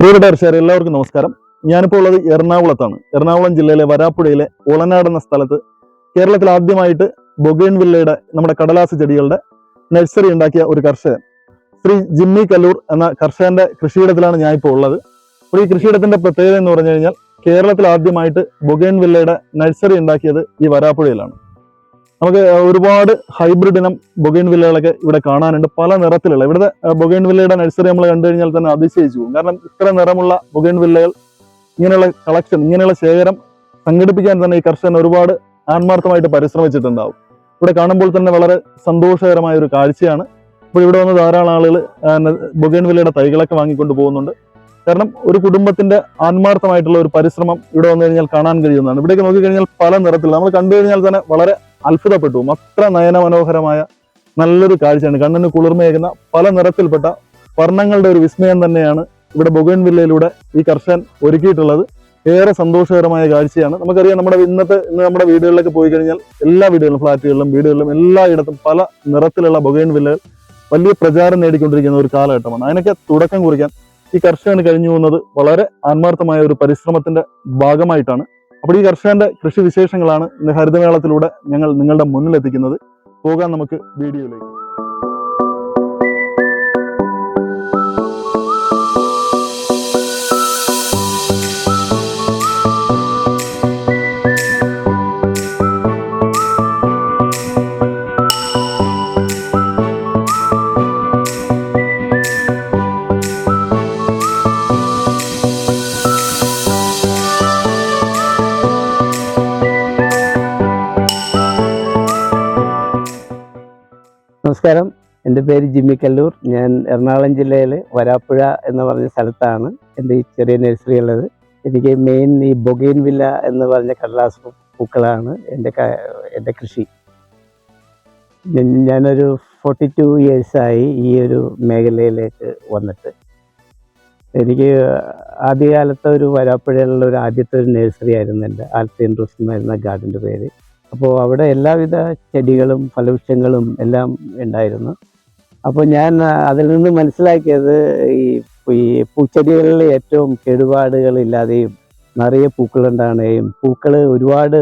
പ്രിയപ്പെട്ട കർഷകർ എല്ലാവർക്കും നമസ്കാരം. ഞാനിപ്പോൾ ഉള്ളത് എറണാകുളത്താണ്. എറണാകുളം ജില്ലയിലെ വരാപ്പുഴയിലെ ഒളനാട് എന്ന സ്ഥലത്ത് കേരളത്തിൽ ആദ്യമായിട്ട് ബൊഗൈൻ വില്ലയുടെ നമ്മുടെ കടലാസ് ചെടികളുടെ നഴ്സറി ഉണ്ടാക്കിയ ഒരു കർഷകൻ. ശ്രീ ജിമ്മി കല്ലൂർ എന്ന കർഷകന്റെ കൃഷിയിടത്തിലാണ് ഞാൻ ഇപ്പോൾ ഉള്ളത്. അപ്പോൾ ഈ കൃഷിയിടത്തിന്റെ പ്രത്യേകത എന്ന് പറഞ്ഞു കഴിഞ്ഞാൽ കേരളത്തിൽ ആദ്യമായിട്ട് ബൊഗൈൻ വില്ലയുടെ നഴ്സറി ഉണ്ടാക്കിയത് ഈ വരാപ്പുഴയിലാണ്. നമുക്ക് ഒരുപാട് ഹൈബ്രിഡ് ഇനം ബൊഗൈൻ വില്ലകളൊക്കെ ഇവിടെ കാണാനുണ്ട്. പല നിറത്തിലുള്ള ഇവിടുത്തെ ബൊഗൈൻ വില്ലയുടെ നഴ്സറി നമ്മൾ കണ്ടു കഴിഞ്ഞാൽ തന്നെ അതിശയിച്ചു പോകും. കാരണം ഇത്ര നിറമുള്ള ബൊഗൈൻ വില്ലകൾ ഇങ്ങനെയുള്ള കളക്ഷൻ ഇങ്ങനെയുള്ള ശേഖരം സംഘടിപ്പിക്കാൻ തന്നെ ഈ കർഷകൻ ഒരുപാട് ആത്മാർത്ഥമായിട്ട് പരിശ്രമിച്ചിട്ടുണ്ടാവും. ഇവിടെ കാണുമ്പോൾ തന്നെ വളരെ സന്തോഷകരമായ ഒരു കാഴ്ചയാണ്. ഇപ്പോൾ ഇവിടെ വന്ന് ധാരാളം ആളുകൾ ബൊഗൈൻ വില്ലയുടെ തൈകളൊക്കെ വാങ്ങിക്കൊണ്ട് പോകുന്നുണ്ട്. കാരണം ഒരു കുടുംബത്തിന്റെ ആത്മാർത്ഥമായിട്ടുള്ള ഒരു പരിശ്രമം ഇവിടെ വന്നു കഴിഞ്ഞാൽ കാണാൻ കഴിയുന്നതാണ്. ഇവിടേക്ക് നോക്കിക്കഴിഞ്ഞാൽ പല നിറത്തിൽ നമ്മൾ കണ്ടു കഴിഞ്ഞാൽ തന്നെ വളരെ അത്ഭുതപ്പെട്ടു. അത്ര നയന മനോഹരമായ നല്ലൊരു കാഴ്ചയാണ്. കണ്ണിന് കുളിർമയേകുന്ന പല നിറത്തിൽപ്പെട്ട വർണങ്ങളുടെ ഒരു വിസ്മയം തന്നെയാണ് ഇവിടെ ബൊഗൈൻ വില്ലയിലൂടെ ഈ കർഷകൻ ഒരുക്കിയിട്ടുള്ളത്. ഏറെ സന്തോഷകരമായ കാഴ്ചയാണ്. നമുക്കറിയാം നമ്മുടെ ഇന്നത്തെ ഇന്ന് നമ്മുടെ വീടുകളിലൊക്കെ പോയി കഴിഞ്ഞാൽ എല്ലാ വീടുകളിലും ഫ്ലാറ്റുകളിലും വീടുകളിലും എല്ലായിടത്തും പല നിറത്തിലുള്ള ബൊഗൈൻ വില്ലകൾ വലിയ പ്രചാരം നേടിക്കൊണ്ടിരിക്കുന്ന ഒരു കാലഘട്ടമാണ്. അതിനൊക്കെ തുടക്കം കുറിക്കാൻ ഈ കർഷകന് കഴിഞ്ഞു പോകുന്നത് വളരെ ആത്മാർത്ഥമായ ഒരു പരിശ്രമത്തിന്റെ ഭാഗമായിട്ടാണ്. അപ്പോൾ ഈ കർഷകന്റെ കൃഷി വിശേഷങ്ങളാണ് ഹരിതമേളത്തിലൂടെ ഞങ്ങൾ നിങ്ങളുടെ മുന്നിലെത്തിക്കുന്നത്. പോകാൻ നമുക്ക് വീഡിയോയിലേക്ക്. നമസ്കാരം. എന്റെ പേര് ജിമ്മി കല്ലൂർ. ഞാൻ എറണാകുളം ജില്ലയിലെ വരാപ്പുഴ എന്ന് പറഞ്ഞ സ്ഥലത്താണ് എന്റെ ഈ ചെറിയ നഴ്സറി ഉള്ളത്. എനിക്ക് മെയിൻ ഈ ബൊഗൈൻ വില്ല എന്ന് പറഞ്ഞ കടലാസ് പൂക്കളാണ് എന്റെ എന്റെ കൃഷി. ഞാനൊരു ഫോർട്ടി ടു ഇയേഴ്സായി ഈ ഒരു മേഖലയിലേക്ക് വന്നിട്ട്. എനിക്ക് ആദ്യകാലത്തെ ഒരു വരാപ്പുഴയിലുള്ള ഒരു ആദ്യത്തെ ഒരു നഴ്സറി ആയിരുന്നു എന്റെ. ആൽഫിയൻ റൂസ് എന്നായിരുന്ന ഗാർഡന്റെ പേര്. അപ്പോൾ അവിടെ എല്ലാവിധ ചെടികളും ഫലവൃക്ഷങ്ങളും എല്ലാം ഉണ്ടായിരുന്നു. അപ്പോൾ ഞാൻ അതിൽ നിന്ന് മനസ്സിലാക്കിയത് ഈ ഈ പൂച്ചെടികളിൽ ഏറ്റവും കേടുപാടുകളില്ലാതെയും നിറയെ പൂക്കളുണ്ടാകുകയും പൂക്കൾ ഒരുപാട്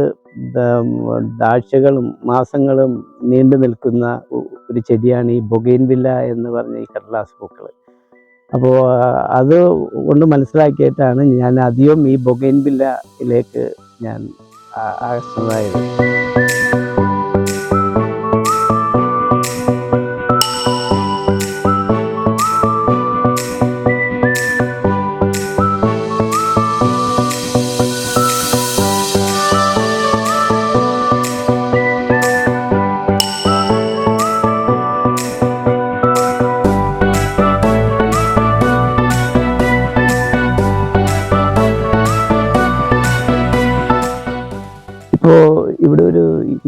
ദാഴ്ചകളും മാസങ്ങളും നീണ്ടു നിൽക്കുന്ന ഒരു ചെടിയാണ് ഈ ബൊഗൈൻവില്ല എന്ന് പറഞ്ഞ ഈ കടലാസ് പൂക്കൾ. അപ്പോൾ അത് കൊണ്ട് മനസ്സിലാക്കിയിട്ടാണ് ഞാൻ അധികം ഈ ബൊഗൈൻവില്ലയിലേക്ക് ഞാൻ ആ- ആകർഷണമായത്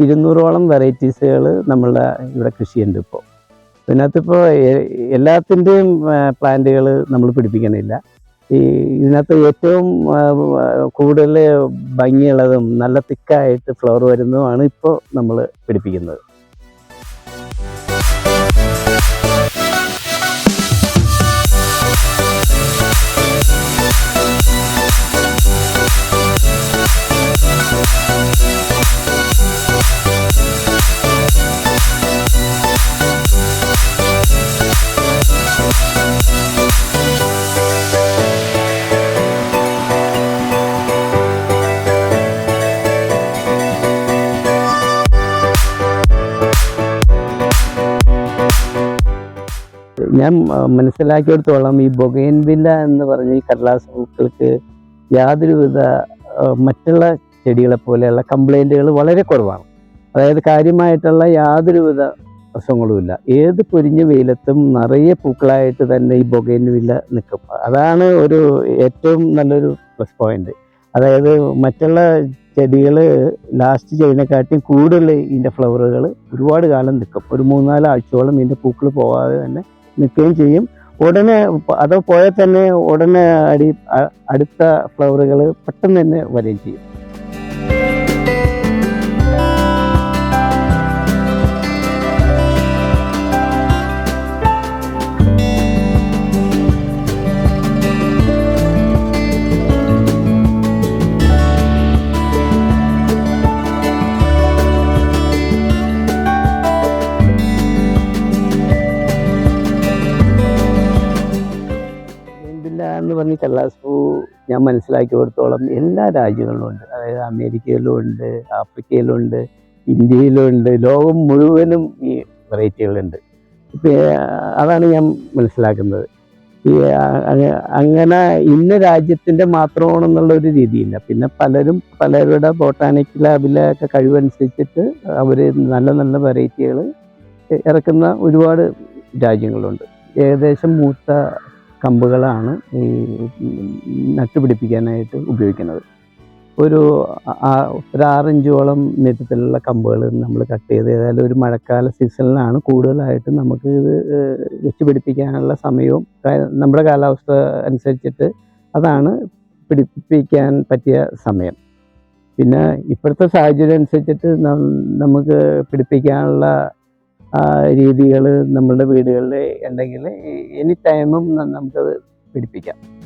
ഇരുന്നൂറോളം വെറൈറ്റീസുകൾ നമ്മളുടെ ഇവിടെ കൃഷിയുണ്ട് ഇപ്പോൾ. ഇതിനകത്തിപ്പോൾ എല്ലാത്തിന്റെയും പ്ലാന്റുകൾ നമ്മൾ പിടിപ്പിക്കണില്ല. ഈ ഇതിനകത്ത് ഏറ്റവും കൂടുതൽ ഭംഗിയുള്ളതും നല്ല തിക്കായിട്ട് ഫ്ലവർ വരുന്നതുമാണ് ഇപ്പോൾ നമ്മൾ പിടിപ്പിക്കുന്നത്. ഞാൻ മനസ്സിലാക്കിയെടുത്തോളം ഈ ബൊഗൈൻവില്ല എന്ന് പറഞ്ഞ ഈ കടലാസ് പൂക്കൾക്ക് യാതൊരുവിധ മറ്റുള്ള ചെടികളെ പോലെയുള്ള കംപ്ലൈന്റുകൾ വളരെ കുറവാണ്. അതായത് കാര്യമായിട്ടുള്ള യാതൊരുവിധ പ്രശ്നങ്ങളുമില്ല. ഏത് പൊരിഞ്ഞ വെയിലത്തും നിറയെ പൂക്കളായിട്ട് തന്നെ ഈ ബൊഗൈൻവില്ല നിൽക്കും. അതാണ് ഒരു ഏറ്റവും നല്ലൊരു പ്ലസ് പോയിന്റ്. അതായത് മറ്റുള്ള ചെടികൾ ലാസ്റ്റ് ചെയ്യുന്നതിനെക്കാട്ടിയും കൂടുതൽ ഇതിന്റെ ഫ്ലവറുകൾ ഒരുപാട് കാലം നിൽക്കും. ഒരു മൂന്നാൽ ആഴ്ചയോളം ഇതിന്റെ പൂക്കൾ പോകാതെ തന്നെ നിൽക്കുകയും ചെയ്യും. ഉടനെ അത് പോയാൽ തന്നെ ഉടനെ അടി അടുത്ത ഫ്ലവറുകൾ പെട്ടെന്ന് തന്നെ വരികയും ചെയ്യും. എന്ന് പറഞ്ഞ് കടലാസ് ഞാൻ മനസ്സിലാക്കി കൊടുത്തോളം എല്ലാ രാജ്യങ്ങളിലും ഉണ്ട്. അതായത് അമേരിക്കയിലും ഉണ്ട് ആഫ്രിക്കയിലും ഉണ്ട് ഇന്ത്യയിലും ഉണ്ട് ലോകം മുഴുവനും ഈ വെറൈറ്റികളുണ്ട് ഇപ്പം അതാണ് ഞാൻ മനസ്സിലാക്കുന്നത്. ഈ അങ്ങനെ ഇന്ന രാജ്യത്തിന്റെ മാത്രമാണെന്നുള്ള ഒരു രീതിയില്ല. പിന്നെ പലരും പലരുടെ ബോട്ടാണിക് ലാബിലെ ഒക്കെ കഴിവനുസരിച്ചിട്ട് അവർ നല്ല നല്ല വെറൈറ്റികൾ ഇറക്കുന്ന ഒരുപാട് രാജ്യങ്ങളുണ്ട്. ഏകദേശം മൂത്ത കമ്പുകളാണ് ഈ നട്ടുപിടിപ്പിക്കാനായിട്ട് ഉപയോഗിക്കുന്നത്. ഒരു ഒരു ആറിഞ്ചോളം നീട്ടത്തിലുള്ള കമ്പുകൾ നമ്മൾ കട്ട് ചെയ്ത് ഏതായാലും ഒരു മഴക്കാല സീസണിലാണ് കൂടുതലായിട്ട് നമുക്ക് ഇത് വെച്ച് പിടിപ്പിക്കാനുള്ള സമയവും നമ്മുടെ കാലാവസ്ഥ അനുസരിച്ചിട്ട് അതാണ് പിടിപ്പിക്കാൻ പറ്റിയ സമയം. പിന്നെ ഇപ്പോഴത്തെ സാഹചര്യം അനുസരിച്ചിട്ട് നമുക്ക് പിടിപ്പിക്കാനുള്ള രീതികൾ നമ്മളുടെ വീടുകളിൽ ഉണ്ടെങ്കിൽ എനി ടൈമും നമുക്കത് പിടിപ്പിക്കാം.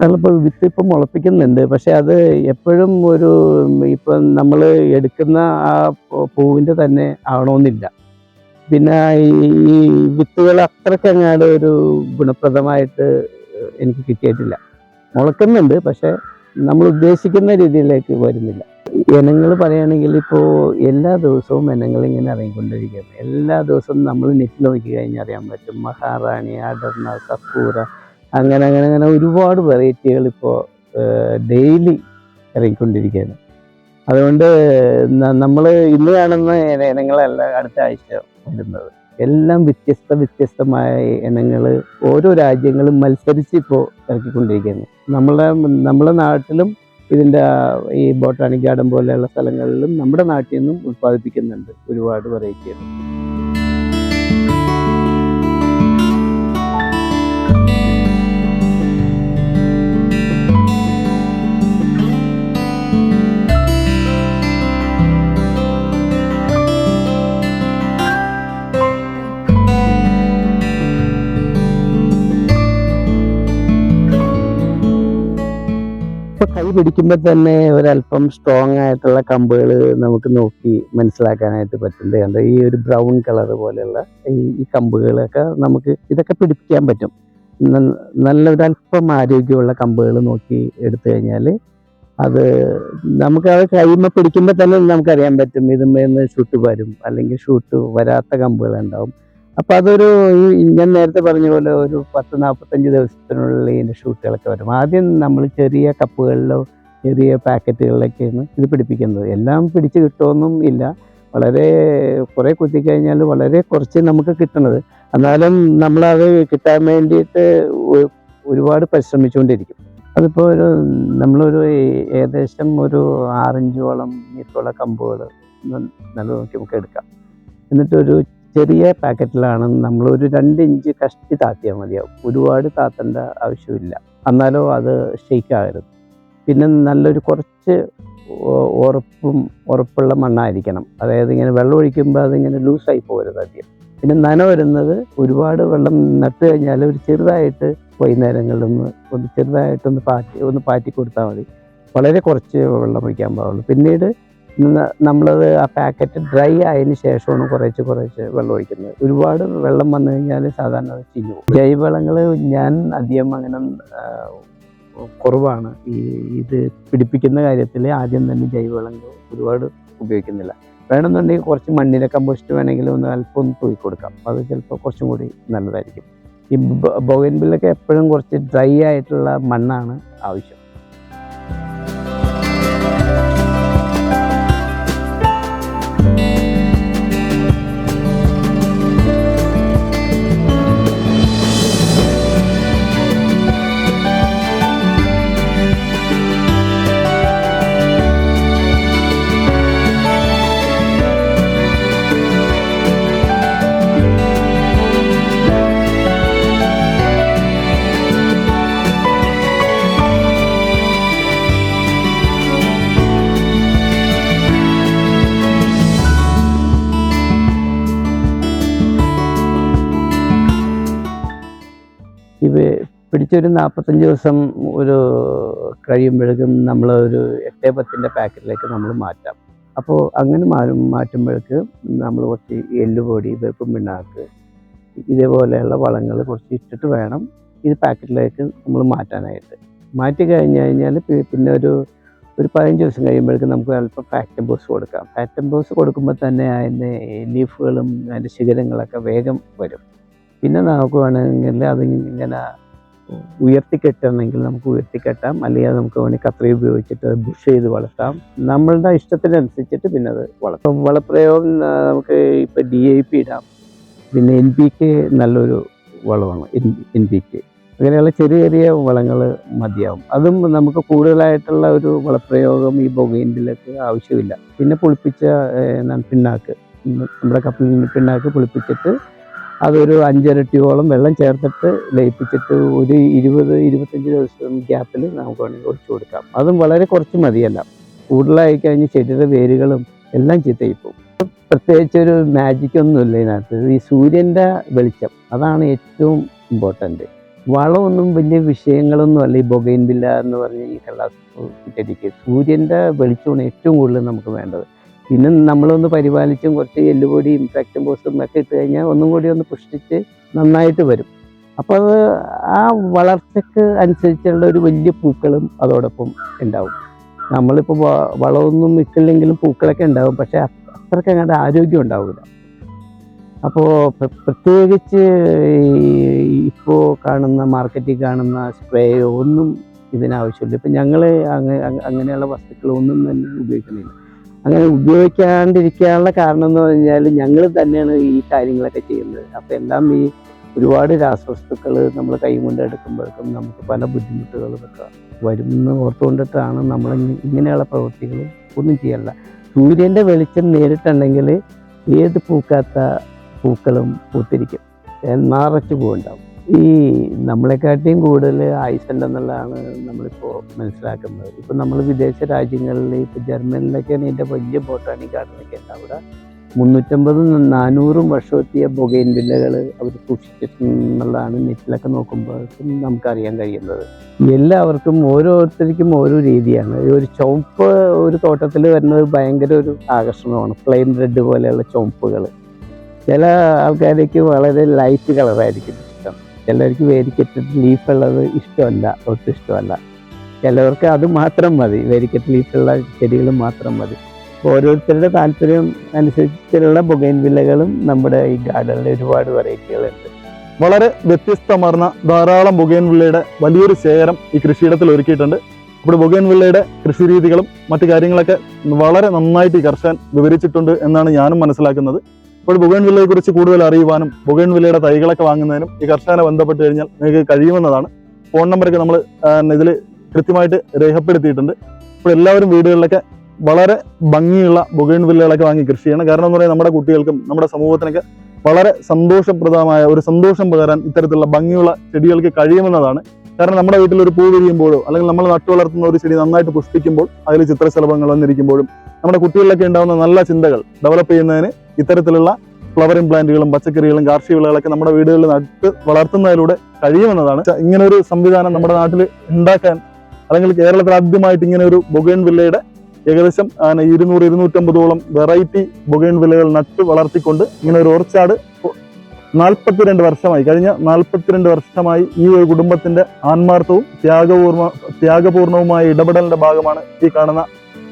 നമ്മളിപ്പോൾ വിത്ത് ഇപ്പം മുളപ്പിക്കുന്നുണ്ട്. പക്ഷെ അത് എപ്പോഴും ഒരു ഇപ്പം നമ്മൾ എടുക്കുന്ന ആ പൂവിന്റെ തന്നെ ആവണമെന്നില്ല. പിന്നെ ഈ വിത്തുകൾ അത്രക്കങ്ങാട് ഒരു ഗുണപ്രദമായിട്ട് എനിക്ക് കിട്ടിയിട്ടില്ല. മുളക്കുന്നുണ്ട് പക്ഷെ നമ്മൾ ഉദ്ദേശിക്കുന്ന രീതിയിലേക്ക് വരുന്നില്ല. ഇനങ്ങൾ പറയുകയാണെങ്കിൽ ഇപ്പോൾ എല്ലാ ദിവസവും ഇനങ്ങൾ ഇങ്ങനെ ഇറങ്ങിക്കൊണ്ടിരിക്കുകയാണ്. എല്ലാ ദിവസവും നമ്മൾ നെറ്റ് നോക്കി കഴിഞ്ഞാൽ അറിയാൻ പറ്റും. മഹാറാണി അടർന്ന സക്കൂറ അങ്ങനെ അങ്ങനെ അങ്ങനെ ഒരുപാട് വെറൈറ്റികൾ ഇപ്പോൾ ഡെയിലി ഇറങ്ങിക്കൊണ്ടിരിക്കുകയാണ്. അതുകൊണ്ട് നമ്മൾ ഇന്ന് കാണുന്ന ഇന- ഇനങ്ങളല്ല അടുത്ത ആഴ്ച വരുന്നത്. എല്ലാം വ്യത്യസ്ത വ്യത്യസ്തമായ ഇനങ്ങൾ ഓരോ രാജ്യങ്ങളും മത്സരിച്ച് ഇപ്പോൾ ഇറക്കിക്കൊണ്ടിരിക്കുകയാണ്. നമ്മളെ നമ്മുടെ നാട്ടിലും ഇതിന്റെ ഈ ബോട്ടാണിക് ഗാർഡൻ പോലെയുള്ള സ്ഥലങ്ങളിലും നമ്മുടെ നാട്ടിൽ നിന്നും ഉത്പാദിപ്പിക്കുന്നുണ്ട് ഒരുപാട് വെറൈറ്റികൾ പിടിക്കുമ്പോൾ തന്നെ ഒരല്പം സ്ട്രോങ് ആയിട്ടുള്ള കമ്പുകൾ നമുക്ക് നോക്കി മനസ്സിലാക്കാനായിട്ട് പറ്റുന്നത് കണ്ടോ? ഈ ഒരു ബ്രൗൺ കളർ പോലെയുള്ള ഈ കമ്പുകളൊക്കെ നമുക്ക് ഇതൊക്കെ പിടിപ്പിക്കാൻ പറ്റും. നല്ലൊരു അല്പം ആരോഗ്യമുള്ള കമ്പുകൾ നോക്കി എടുത്തു കഴിഞ്ഞാൽ അത് നമുക്ക് അത് കൈമ പിടിക്കുമ്പോൾ തന്നെ നമുക്കറിയാൻ പറ്റും. ഇതുമ്മേന്ന് ഷൂട്ട് വരും. അല്ലെങ്കിൽ ഷൂട്ട് വരാത്ത കമ്പുകൾ ഉണ്ടാവും അപ്പൊ അതൊരു ഞാൻ നേരത്തെ പറഞ്ഞ പോലെ ഒരു പത്ത് നാൽപ്പത്തഞ്ച് ദിവസത്തിനുള്ളിൽ ഇതിന്റെ ഷൂട്ടുകളൊക്കെ വരും. ആദ്യം നമ്മൾ ചെറിയ കപ്പുകളിലോ ചെറിയ പാക്കറ്റുകളിലൊക്കെയാണ് ഇത് പിടിപ്പിക്കുന്നത്. എല്ലാം പിടിച്ച് കിട്ടുമൊന്നും ഇല്ല. വളരെ കുറെ കുത്തിക്കഴിഞ്ഞാൽ വളരെ കുറച്ച് നമുക്ക് കിട്ടണത് എന്നാലും നമ്മളത് കിട്ടാൻ വേണ്ടിയിട്ട് ഒരുപാട് പരിശ്രമിച്ചുകൊണ്ടിരിക്കും. അതിപ്പോൾ ഒരു നമ്മളൊരു ഏകദേശം ഒരു ആറിഞ്ചോളം മീറ്ററോളം കമ്പുകൾ നല്ല നോക്കി നമുക്ക് എടുക്കാം. എന്നിട്ടൊരു ചെറിയ പാക്കറ്റിലാണ് നമ്മൾ ഒരു രണ്ട് ഇഞ്ച് കഷ്ടി താത്തിയാൽ മതിയാവും. ഒരുപാട് താത്തേണ്ട ആവശ്യമില്ല. എന്നാലോ അത് ഷെയ്ക്ക് ആകരുത് പിന്നെ നല്ലൊരു കുറച്ച് ഉറപ്പും ഉറപ്പുള്ള മണ്ണായിരിക്കണം. അതായത് ഇങ്ങനെ വെള്ളം ഒഴിക്കുമ്പോൾ അതിങ്ങനെ ലൂസായി പോകരുത് ആദ്യം പിന്നെ നന വരുന്നത് ഒരുപാട് വെള്ളം നട്ട് കഴിഞ്ഞാൽ ഒരു ചെറുതായിട്ട് വൈകുന്നേരങ്ങളിലൊന്ന് ഒന്ന് ചെറുതായിട്ടൊന്ന് പാറ്റി ഒന്ന് പാറ്റി കൊടുത്താൽ മതി. വളരെ കുറച്ച് വെള്ളം ഒഴിക്കാൻ പാടുള്ളൂ. പിന്നീട് നമ്മളത് ആ പാക്കറ്റ് ഡ്രൈ ആയതിനു ശേഷമാണ് കുറേശ്ശെ കുറേശ്ശെ വെള്ളം ഒഴിക്കുന്നത്. ഒരുപാട് വെള്ളം വന്നു കഴിഞ്ഞാൽ സാധാരണ അത് പോകും ജൈവവളങ്ങൾ ഞാൻ അധികം അങ്ങനെ കുറവാണ്. ഈ ഇത് പിടിപ്പിക്കുന്ന കാര്യത്തിൽ ആദ്യം തന്നെ ജൈവവളങ്ങൾ ഒരുപാട് ഉപയോഗിക്കുന്നില്ല. വേണമെന്നുണ്ടെങ്കിൽ കുറച്ച് മണ്ണിര കമ്പോസ്റ്റ് വേണമെങ്കിൽ ഒന്ന് അല്പം ഒന്ന് തൂക്കി കൊടുക്കാം. അത് ചിലപ്പോൾ കുറച്ചും കൂടി നല്ലതായിരിക്കും. ഈ ബോഗൻബില്ലൊക്കെ എപ്പോഴും കുറച്ച് ഡ്രൈ ആയിട്ടുള്ള മണ്ണാണ് ആവശ്യം. പിടിച്ചൊരു നാൽപ്പത്തഞ്ച് ദിവസം ഒരു കഴിയുമ്പോഴേക്കും നമ്മൾ ഒരു എട്ടേ പത്തിന്റെ പാക്കറ്റിലേക്ക് നമ്മൾ മാറ്റാം. അപ്പോൾ അങ്ങനെ മാറും മാറ്റുമ്പോഴേക്ക് നമ്മൾ കുറച്ച് എല്ലുപൊടി വേപ്പും പിണ്ണാക്ക് ഇതേപോലെയുള്ള വളങ്ങൾ കുറച്ച് ഇട്ടിട്ട് വേണം ഇത് പാക്കറ്റിലേക്ക് നമ്മൾ മാറ്റാനായിട്ട്. മാറ്റി കഴിഞ്ഞ് കഴിഞ്ഞാൽ പിന്നെ ഒരു ഒരു പതിനഞ്ച് ദിവസം കഴിയുമ്പോഴേക്കും നമുക്ക് അല്പം ഫാക്ടംബോസ് കൊടുക്കാം. ഫാക്ടംബോസ് കൊടുക്കുമ്പോൾ തന്നെ അതിന്റെ ലീഫുകളും അതിന്റെ ശിഖരങ്ങളൊക്കെ വേഗം വരും. പിന്നെ നമുക്ക് വേണമെങ്കിൽ അത് ഇങ്ങനെ ഉയർത്തിക്കെട്ടണമെങ്കിൽ നമുക്ക് ഉയർത്തിക്കെട്ടാം. അല്ലെങ്കിൽ നമുക്ക് വേണമെങ്കിൽ കത്രി ഉപയോഗിച്ചിട്ട് ബുഷ് ചെയ്ത് വളർത്താം. നമ്മളുടെ ഇഷ്ടത്തിനനുസരിച്ചിട്ട് പിന്നെ അത് വളർത്താം. വളപ്രയോഗം നമുക്ക് ഇപ്പം ഡി ഐ പി ഇടാം. പിന്നെ എൻ പി കെ നല്ലൊരു വളമാണ്. എൻ പി കെ അങ്ങനെയുള്ള ചെറിയ ചെറിയ വളങ്ങൾ മതിയാവും. അതും നമുക്ക് കൂടുതലായിട്ടുള്ള ഒരു വളപ്രയോഗം ഈ ബൊഗൈൻഡിലേക്ക് ആവശ്യമില്ല. പിന്നെ പുളിപ്പിച്ച പിണ്ണാക്ക്. നമ്മുടെ കപ്പലിൽ പിണ്ണാക്ക് പുളിപ്പിച്ചിട്ട് അതൊരു അഞ്ചരട്ടിയോളം വെള്ളം ചേർത്തിട്ട് ലയിപ്പിച്ചിട്ട് ഒരു ഇരുപത് ഇരുപത്തഞ്ച് ദിവസം ഗ്യാപ്പിൽ നമുക്ക് വേണമെങ്കിൽ ഒഴിച്ചു കൊടുക്കാം. അതും വളരെ കുറച്ച് മതിയല്ല. കൂടുതലായി കഴിഞ്ഞ് ചെടിയുടെ വേരുകളും എല്ലാം ചീത്തയായി പോകും പ്രത്യേകിച്ച് ഒരു മാജിക് ഒന്നുമില്ല ഇതിനകത്ത്. ഈ സൂര്യന്റെ വെളിച്ചം അതാണ് ഏറ്റവും ഇമ്പോർട്ടന്റ് വളമൊന്നും വലിയ വിഷയങ്ങളൊന്നും അല്ല ഈ ബൊഗൈൻ ബില്ല എന്ന് പറഞ്ഞ ഈ കള്ളാസ് ചെടിക്ക് സൂര്യന്റെ വെളിച്ചമാണ് ഏറ്റവും കൂടുതൽ നമുക്ക് വേണ്ടത്. പിന്നെ നമ്മളൊന്ന് പരിപാലിച്ചും കുറച്ച് എല്ലുപൊടിയും ഇൻഫെക്ഷൻ പോസ്റ്റും ഒക്കെ ഇട്ട് കഴിഞ്ഞാൽ ഒന്നും കൂടി ഒന്ന് പുഷ്ടിച്ച് നന്നായിട്ട് വരും. അപ്പോൾ അത് ആ വളർച്ചയ്ക്ക് അനുസരിച്ചുള്ള ഒരു വലിയ പൂക്കളും അതോടൊപ്പം ഉണ്ടാവും. നമ്മളിപ്പോൾ വളമൊന്നും ഇട്ടില്ലെങ്കിലും പൂക്കളൊക്കെ ഉണ്ടാവും പക്ഷേ അത്രയ്ക്ക് അങ്ങോട്ട് ആരോഗ്യം ഉണ്ടാവില്ല അപ്പോൾ പ്രത്യേകിച്ച് ഇപ്പോൾ കാണുന്ന മാർക്കറ്റിൽ കാണുന്ന സ്പ്രേയോ ഒന്നും ഇതിനാവശ്യമില്ല ഇപ്പം ഞങ്ങൾ അങ്ങനെയുള്ള വസ്തുക്കളൊന്നും തന്നെ ഉപയോഗിക്കുന്നില്ല. അങ്ങനെ ഉപയോഗിക്കാണ്ടിരിക്കാനുള്ള കാരണം എന്ന് പറഞ്ഞാൽ ഞങ്ങൾ തന്നെയാണ് ഈ കാര്യങ്ങളൊക്കെ ചെയ്യുന്നത്. അപ്പം എല്ലാം ഈ ഒരുപാട് രാസവസ്തുക്കൾ നമ്മൾ കൈ കൊണ്ട് എടുക്കുമ്പോഴേക്കും നമുക്ക് പല ബുദ്ധിമുട്ടുകളും ഒക്കെ വരും എന്ന് ഓർത്തുകൊണ്ടിട്ടാണ് നമ്മൾ ഇങ്ങനെയുള്ള പ്രവൃത്തികൾ ഒന്നും ചെയ്യല്ല. സൂര്യന്റെ വെളിച്ചം നേരിട്ടുണ്ടെങ്കിൽ ഏത് പൂക്കാത്ത പൂക്കളും പൂത്തിരിക്കും. നിറച്ച് പൂവുണ്ടാവും. ഈ നമ്മളെക്കാട്ടിയും കൂടുതൽ ആയുസുണ്ടെന്നുള്ളതാണ് നമ്മളിപ്പോൾ മനസ്സിലാക്കുന്നത്. ഇപ്പം നമ്മൾ വിദേശ രാജ്യങ്ങളിൽ ഇപ്പോൾ ജർമ്മനിലൊക്കെയാണ് ഇതിന്റെ വലിയ ബോട്ടാണിക് ഗാർഡനൊക്കെ ഉണ്ട്. അവിടെ മുന്നൂറ്റമ്പതും നാനൂറും വർഷമെത്തിയ ബൊഗൈൻ വില്ലകൾ അവർ സൂക്ഷിച്ചിട്ടുണ്ടെന്നുള്ളതാണ് നെറ്റിലൊക്കെ നോക്കുമ്പോഴേക്കും നമുക്കറിയാൻ കഴിയുന്നത്. എല്ലാവർക്കും ഓരോരുത്തർക്കും ഓരോ രീതിയാണ്. ഒരു ചുവപ്പ് ഒരു തോട്ടത്തിൽ വരുന്നത് ഭയങ്കര ഒരു ആകർഷണമാണ്. പ്ലെയിൻ റെഡ് പോലെയുള്ള ചുവപ്പുകൾ ചില ആൾക്കാർക്ക് വളരെ ലൈറ്റ് കളറായിരിക്കും ചിലർക്ക് വേരിക്കറ്റഡ് ലീഫ് ഉള്ളത് ഇഷ്ടമല്ല ഒട്ടും ഇഷ്ടമല്ല. ചിലവർക്ക് അത് മാത്രം മതി വേരിക്കറ്റ് ലീഫുള്ള ചെടികൾ മാത്രം മതി. ഓരോരുത്തരുടെ താല്പര്യം അനുസരിച്ചുള്ള ബൊഗൈൻ വില്ലകളും നമ്മുടെ ഈ ഗാർഡനിൽ ഒരുപാട് വെറൈറ്റികളുണ്ട് വളരെ വ്യത്യസ്തമാർന്ന ധാരാളം ബൊഗൈൻ വില്ലയുടെ വലിയൊരു ശേഖരം ഈ കൃഷിയിടത്തിൽ ഒരുക്കിയിട്ടുണ്ട്. ഇവിടെ ബൊഗൈൻ വില്ലയുടെ കൃഷി രീതികളും മറ്റു കാര്യങ്ങളൊക്കെ വളരെ നന്നായിട്ട് കർഷകൻ വിവരിച്ചിട്ടുണ്ട് എന്നാണ് ഞാനും മനസ്സിലാക്കുന്നത്. അപ്പോൾ ബൊഗൈൻ വില്ലയെ കുറിച്ച് കൂടുതൽ അറിയുവാനും ബൊഗൈൻ വില്ലയുടെ തൈകളൊക്കെ വാങ്ങുന്നതിനും ഈ കർഷകനെ ബന്ധപ്പെട്ട് കഴിഞ്ഞാൽ നിങ്ങൾക്ക് കഴിയുമെന്നതാണ്. ഫോൺ നമ്പറൊക്കെ നമ്മൾ ഇതിൽ കൃത്യമായിട്ട് രേഖപ്പെടുത്തിയിട്ടുണ്ട്. അപ്പോൾ എല്ലാവരും വീടുകളിലൊക്കെ വളരെ ഭംഗിയുള്ള ബൊഗൈൻ വില്ലകളൊക്കെ വാങ്ങി കൃഷി ചെയ്യണം. കാരണം എന്ന് പറയുന്നത് നമ്മുടെ കുട്ടികൾക്കും നമ്മുടെ സമൂഹത്തിനൊക്കെ വളരെ സന്തോഷപ്രദമായ ഒരു സന്തോഷം പകരാൻ ഇത്തരത്തിലുള്ള ഭംഗിയുള്ള ചെടികൾക്ക് കഴിയുമെന്നതാണ് കാരണം നമ്മുടെ വീട്ടിൽ ഒരു പൂ വിരിയുമ്പോഴോ അല്ലെങ്കിൽ നമ്മൾ നട്ടു വളർത്തുന്ന ഒരു ചെടി നന്നായിട്ട് പുഷ്പിക്കുമ്പോൾ അതിൽ ചിത്രശലഭങ്ങൾ വന്നിരിക്കുമ്പോഴും നമ്മുടെ കുട്ടികളിലൊക്കെ ഉണ്ടാകുന്ന നല്ല ചിന്തകൾ ഡെവലപ്പ് ചെയ്യുന്നതിന് ഇത്തരത്തിലുള്ള ഫ്ലവറിംഗ് പ്ലാന്റുകളും പച്ചക്കറികളും കാർഷിക വിളകളൊക്കെ നമ്മുടെ വീടുകളിൽ നട്ട് വളർത്തുന്നതിലൂടെ കഴിയുമെന്നതാണ്. ഇങ്ങനെ ഒരു സംവിധാനം നമ്മുടെ നാട്ടിൽ ഉണ്ടാക്കാൻ അല്ലെങ്കിൽ കേരളത്തിൽ ആദ്യമായിട്ട് ഇങ്ങനെ ഒരു ബൊഗൈൻ വില്ലയുടെ ഏകദേശം ഇരുന്നൂറ് ഇരുന്നൂറ്റമ്പതോളം വെറൈറ്റി ബൊഗൈൻ വില്ലകൾ നട്ട് വളർത്തിക്കൊണ്ട് ഇങ്ങനെ ഒരു ഓർച്ചാട് നാൽപ്പത്തിരണ്ട് വർഷമായി കഴിഞ്ഞ നാൽപ്പത്തിരണ്ട് വർഷമായി ഈ ഒരു കുടുംബത്തിന്റെ ആത്മാർത്ഥവും ത്യാഗപൂർവ ത്യാഗപൂർണവുമായ ഇടപെടലിന്റെ ഭാഗമാണ് ഈ കാണുന്ന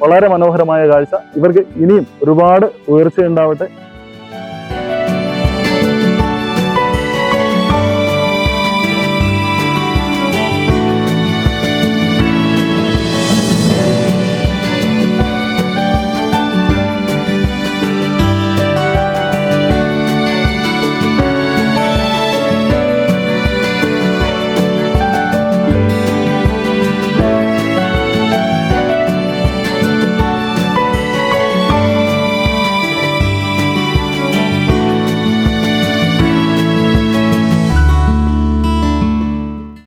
വളരെ മനോഹരമായ കാഴ്ച. ഇവർക്ക് ഇനിയും ഒരുപാട് ഉയർച്ച ഉണ്ടാവട്ടെ